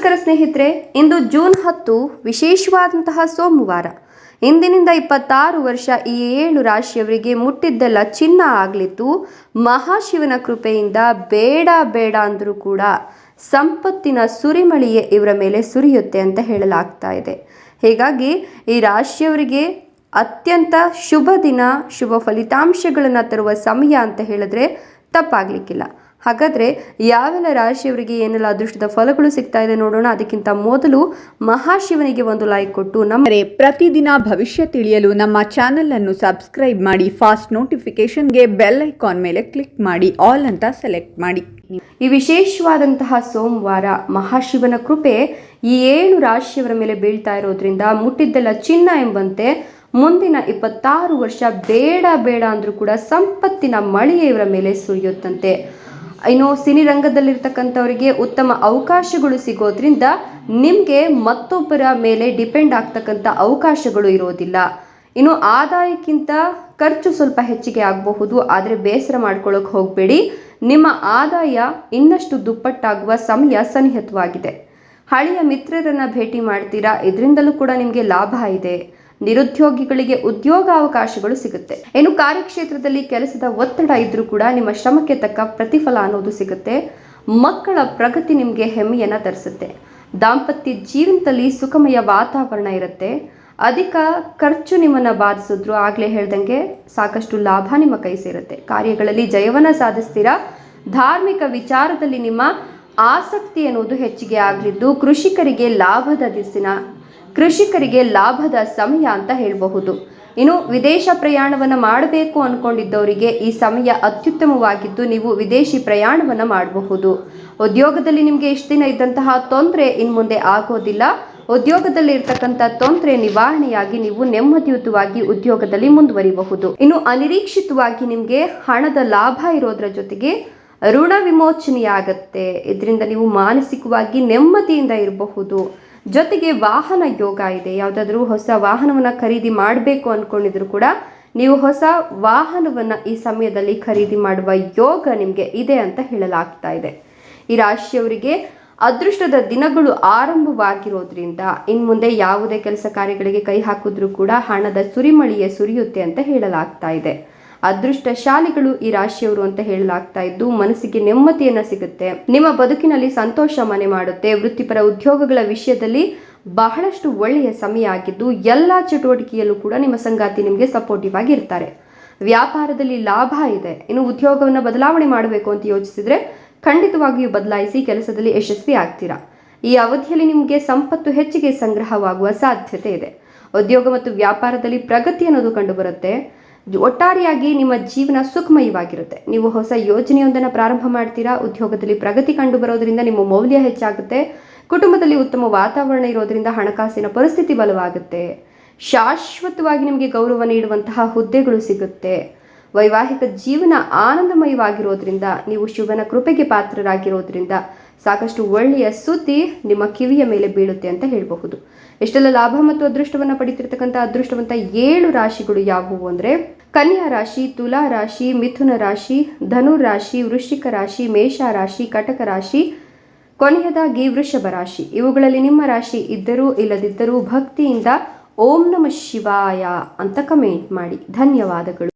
ನಮಸ್ಕಾರ ಸ್ನೇಹಿತರೆ, ಇಂದು ಜೂನ್ ಹತ್ತು, ವಿಶೇಷವಾದಂತಹ ಸೋಮವಾರ. ಇಂದಿನಿಂದ ಇಪ್ಪತ್ತಾರು ವರ್ಷ ಈ ಏಳು ರಾಶಿಯವರಿಗೆ ಮುಟ್ಟಿದ್ದೆಲ್ಲ ಚಿನ್ನ ಆಗಲಿತ್ತು ಮಹಾಶಿವನ ಕೃಪೆಯಿಂದ ಬೇಡ ಬೇಡ ಅಂದರೂ ಕೂಡ ಸಂಪತ್ತಿನ ಸುರಿಮಳಿಯೇ ಇವರ ಮೇಲೆ ಸುರಿಯುತ್ತೆ ಅಂತ ಹೇಳಲಾಗ್ತಾ ಇದೆ. ಹೀಗಾಗಿ ಈ ರಾಶಿಯವರಿಗೆ ಅತ್ಯಂತ ಶುಭ ದಿನ, ಶುಭ ಫಲಿತಾಂಶಗಳನ್ನು ತರುವ ಸಮಯ ಅಂತ ಹೇಳಿದ್ರೆ ತಪ್ಪಾಗಲಿಕ್ಕಿಲ್ಲ. ಹಾಗಾದರೆ ಯಾವೆಲ್ಲ ರಾಶಿಯವರಿಗೆ ಏನೆಲ್ಲ ಅದೃಷ್ಟದ ಫಲಗಳು ಸಿಗ್ತಾ ಇದೆ ನೋಡೋಣ. ಅದಕ್ಕಿಂತ ಮೊದಲು ಮಹಾಶಿವನಿಗೆ ಒಂದು ಲೈಕ್ ಕೊಟ್ಟು ನಮ್ಮ ಪ್ರತಿದಿನ ಭವಿಷ್ಯ ತಿಳಿಯಲು ನಮ್ಮ ಚಾನೆಲ್ ಅನ್ನು ಸಬ್ಸ್ಕ್ರೈಬ್ ಮಾಡಿ ಫಾಸ್ಟ್ ನೋಟಿಫಿಕೇಶನ್ಗೆ ಬೆಲ್ ಐಕಾನ್ ಮೇಲೆ ಕ್ಲಿಕ್ ಮಾಡಿ ಆಲ್ ಅಂತ ಸೆಲೆಕ್ಟ್ ಮಾಡಿ. ಈ ವಿಶೇಷವಾದಂತಹ ಸೋಮವಾರ ಮಹಾಶಿವನ ಕೃಪೆ ಈ ಏಳು ರಾಶಿಯವರ ಮೇಲೆ ಬೀಳ್ತಾ ಇರೋದ್ರಿಂದ ಮುಟ್ಟಿದ್ದೆಲ್ಲ ಚಿನ್ನ ಎಂಬಂತೆ ಮುಂದಿನ ಇಪ್ಪತ್ತಾರು ವರ್ಷ ಬೇಡ ಬೇಡ ಅಂದರೂ ಕೂಡ ಸಂಪತ್ತಿನ ಮಳೆಯ ಇವರ ಮೇಲೆ ಸುರಿಯುತ್ತಂತೆ. ಇನ್ನು ಸಿನಿ ರಂಗದಲ್ಲಿರ್ತಕ್ಕಂಥವರಿಗೆ ಉತ್ತಮ ಅವಕಾಶಗಳು ಸಿಗೋದ್ರಿಂದ ನಿಮಗೆ ಮತ್ತೊಬ್ಬರ ಮೇಲೆ ಡಿಪೆಂಡ್ ಆಗ್ತಕ್ಕಂಥ ಅವಕಾಶಗಳು ಇರೋದಿಲ್ಲ. ಇನ್ನು ಆದಾಯಕ್ಕಿಂತ ಖರ್ಚು ಸ್ವಲ್ಪ ಹೆಚ್ಚಿಗೆ ಆಗಬಹುದು, ಆದರೆ ಬೇಸರ ಮಾಡ್ಕೊಳ್ಳೋಕೆ ಹೋಗಬೇಡಿ. ನಿಮ್ಮ ಆದಾಯ ಇನ್ನಷ್ಟು ದುಪ್ಪಟ್ಟಾಗುವ ಸಮಯ ಸನ್ನಿಹಿತವಾಗಿದೆ ಹಳೆಯ ಮಿತ್ರರನ್ನ ಭೇಟಿ ಮಾಡ್ತೀರಾ? ಇದರಿಂದಲೂ ಕೂಡ ನಿಮಗೆ ಲಾಭ ಇದೆ. ನಿರುದ್ಯೋಗಿಗಳಿಗೆ ಉದ್ಯೋಗಾವಕಾಶಗಳು ಸಿಗುತ್ತೆ. ಏನು ಕಾರ್ಯಕ್ಷೇತ್ರದಲ್ಲಿ ಕೆಲಸದ ಒತ್ತಡ ಇದ್ರೂ ಕೂಡ ನಿಮ್ಮ ಶ್ರಮಕ್ಕೆ ತಕ್ಕ ಪ್ರತಿಫಲ ಅನ್ನೋದು ಸಿಗುತ್ತೆ. ಮಕ್ಕಳ ಪ್ರಗತಿ ನಿಮಗೆ ಹೆಮ್ಮೆಯನ್ನ ತರಿಸುತ್ತೆ. ದಾಂಪತ್ಯ ಜೀವನದಲ್ಲಿ ಸುಖಮಯ ವಾತಾವರಣ ಇರುತ್ತೆ. ಅಧಿಕ ಖರ್ಚು ನಿಮ್ಮನ್ನು ಬಾಧಿಸಿದ್ರು ಆಗಲೇ ಹೇಳ್ದಂಗೆ ಸಾಕಷ್ಟು ಲಾಭ ನಿಮ್ಮ ಕೈ ಸೇರುತ್ತೆ. ಕಾರ್ಯಗಳಲ್ಲಿ ಜಯವನ್ನ ಸಾಧಿಸ್ತೀರಾ? ಧಾರ್ಮಿಕ ವಿಚಾರದಲ್ಲಿ ನಿಮ್ಮ ಆಸಕ್ತಿ ಅನ್ನೋದು ಹೆಚ್ಚಿಗೆ ಆಗಲಿದ್ದು ಕೃಷಿಕರಿಗೆ ಲಾಭದ ದಿಸಿನ ಕೃಷಿಕರಿಗೆ ಲಾಭದ ಸಮಯ ಅಂತ ಹೇಳಬಹುದು. ಇನ್ನು ವಿದೇಶ ಪ್ರಯಾಣವನ್ನು ಮಾಡಬೇಕು ಅಂದ್ಕೊಂಡಿದ್ದವರಿಗೆ ಈ ಸಮಯ ಅತ್ಯುತ್ತಮವಾಗಿದ್ದು ನೀವು ವಿದೇಶಿ ಪ್ರಯಾಣವನ್ನು ಮಾಡಬಹುದು. ಉದ್ಯೋಗದಲ್ಲಿ ನಿಮಗೆ ಇಷ್ಟು ದಿನ ಇದ್ದಂತಹ ತೊಂದರೆ ಇನ್ನು ಮುಂದೆ ಆಗೋದಿಲ್ಲ. ಉದ್ಯೋಗದಲ್ಲಿ ಇರ್ತಕ್ಕಂಥ ತೊಂದರೆ ನಿವಾರಣೆಯಾಗಿ ನೀವು ನೆಮ್ಮದಿಯುತವಾಗಿ ಉದ್ಯೋಗದಲ್ಲಿ ಮುಂದುವರಿಬಹುದು. ಇನ್ನು ಅನಿರೀಕ್ಷಿತವಾಗಿ ನಿಮಗೆ ಹಣದ ಲಾಭ ಇರೋದ್ರ ಜೊತೆಗೆ ಋಣ ವಿಮೋಚನೆಯಾಗತ್ತೆ. ಇದರಿಂದ ನೀವು ಮಾನಸಿಕವಾಗಿ ನೆಮ್ಮದಿಯಿಂದ ಇರಬಹುದು. ಜೊತೆಗೆ ವಾಹನ ಯೋಗ ಇದೆ. ಯಾವುದಾದ್ರೂ ಹೊಸ ವಾಹನವನ್ನು ಖರೀದಿ ಮಾಡಬೇಕು ಅಂದ್ಕೊಂಡಿದ್ರು ಕೂಡ ನೀವು ಹೊಸ ವಾಹನವನ್ನು ಈ ಸಮಯದಲ್ಲಿ ಖರೀದಿ ಮಾಡುವ ಯೋಗ ನಿಮಗೆ ಇದೆ ಅಂತ ಹೇಳಲಾಗ್ತಾ ಇದೆ. ಈ ರಾಶಿಯವರಿಗೆ ಅದೃಷ್ಟದ ದಿನಗಳು ಆರಂಭವಾಗಿರೋದ್ರಿಂದ ಇನ್ನು ಮುಂದೆ ಯಾವುದೇ ಕೆಲಸ ಕಾರ್ಯಗಳಿಗೆ ಕೈ ಹಾಕಿದ್ರೂ ಕೂಡ ಹಣದ ಸುರಿಮಳಿಯೇ ಸುರಿಯುತ್ತೆ ಅಂತ ಹೇಳಲಾಗ್ತಾ ಇದೆ. ಅದೃಷ್ಟಶಾಲಿಗಳು ಈ ರಾಶಿಯವರು ಅಂತ ಹೇಳಲಾಗ್ತಾ ಇದ್ದು, ಮನಸ್ಸಿಗೆ ನೆಮ್ಮದಿಯನ್ನ ಸಿಗುತ್ತೆ. ನಿಮ್ಮ ಬದುಕಿನಲ್ಲಿ ಸಂತೋಷ ಮನೆ ಮಾಡುತ್ತೆ. ವೃತ್ತಿಪರ ಉದ್ಯೋಗಗಳ ವಿಷಯದಲ್ಲಿ ಬಹಳಷ್ಟು ಒಳ್ಳೆಯ ಸಮಯ ಆಗಿದ್ದು, ಎಲ್ಲ ಚಟುವಟಿಕೆಯಲ್ಲೂ ಕೂಡ ನಿಮ್ಮ ಸಂಗಾತಿ ನಿಮಗೆ ಸಪೋರ್ಟಿವ್ ಆಗಿ ಇರ್ತಾರೆ ವ್ಯಾಪಾರದಲ್ಲಿ ಲಾಭ ಇದೆ. ಇನ್ನು ಉದ್ಯೋಗವನ್ನು ಬದಲಾವಣೆ ಮಾಡಬೇಕು ಅಂತ ಯೋಚಿಸಿದ್ರೆ ಖಂಡಿತವಾಗಿಯೂ ಬದಲಾಯಿಸಿ ಕೆಲಸದಲ್ಲಿ ಯಶಸ್ವಿ ಆಗ್ತೀರಾ? ಈ ಅವಧಿಯಲ್ಲಿ ನಿಮಗೆ ಸಂಪತ್ತು ಹೆಚ್ಚಿಗೆ ಸಂಗ್ರಹವಾಗುವ ಸಾಧ್ಯತೆ ಇದೆ. ಉದ್ಯೋಗ ಮತ್ತು ವ್ಯಾಪಾರದಲ್ಲಿ ಪ್ರಗತಿ ಅನ್ನೋದು ಕಂಡುಬರುತ್ತೆ. ಒಟ್ಟಾರೆಯಾಗಿ ನಿಮ್ಮ ಜೀವನ ಸುಖಮಯವಾಗಿರುತ್ತೆ. ನೀವು ಹೊಸ ಯೋಜನೆಯೊಂದನ್ನು ಪ್ರಾರಂಭ ಮಾಡ್ತೀರಾ, ಉದ್ಯೋಗದಲ್ಲಿ ಪ್ರಗತಿ ಕಂಡು ಬರೋದ್ರಿಂದ ನಿಮ್ಮ ಮೌಲ್ಯ ಹೆಚ್ಚಾಗುತ್ತೆ, ಕುಟುಂಬದಲ್ಲಿ ಉತ್ತಮ ವಾತಾವರಣ ಇರೋದರಿಂದ ಹಣಕಾಸಿನ ಪರಿಸ್ಥಿತಿ ಬಲವಾಗುತ್ತೆ, ಶಾಶ್ವತವಾಗಿ ನಿಮಗೆ ಗೌರವ ನೀಡುವಂತಹ ಹುದ್ದೆಗಳು ಸಿಗುತ್ತೆ. ವೈವಾಹಿಕ ಜೀವನ ಆನಂದಮಯವಾಗಿರೋದ್ರಿಂದ, ನೀವು ಶಿವನ ಕೃಪೆಗೆ ಪಾತ್ರರಾಗಿರೋದ್ರಿಂದ ಸಾಕಷ್ಟು ಒಳ್ಳೆಯ ಸುದ್ದಿ ನಿಮ್ಮ ಕಿವಿಯ ಮೇಲೆ ಬೀಳುತ್ತೆ ಅಂತ ಹೇಳಬಹುದು. ಎಷ್ಟೆಲ್ಲ ಲಾಭ ಮತ್ತು ಅದೃಷ್ಟವನ್ನು ಪಡಿತಿರ್ತಕ್ಕಂಥ ಅದೃಷ್ಟವಂತ ಏಳು ರಾಶಿಗಳು ಯಾವುವು ಅಂದರೆ, ಕನ್ಯಾ ರಾಶಿ, ತುಲಾ ರಾಶಿ, ಮಿಥುನ ರಾಶಿ, ಧನು ರಾಶಿ, ವೃಶ್ಚಿಕ ರಾಶಿ, ಮೇಷ ರಾಶಿ, ಕಟಕ ರಾಶಿ, ಕೊನೆಯದಾಗಿ ವೃಷಭ ರಾಶಿ. ಇವುಗಳಲ್ಲಿ ನಿಮ್ಮ ರಾಶಿ ಇದ್ದರೂ ಇಲ್ಲದಿದ್ದರೂ ಭಕ್ತಿಯಿಂದ ಓಂ ನಮ ಶಿವಾಯ ಅಂತ ಕಮೆಂಟ್ ಮಾಡಿ. ಧನ್ಯವಾದಗಳು.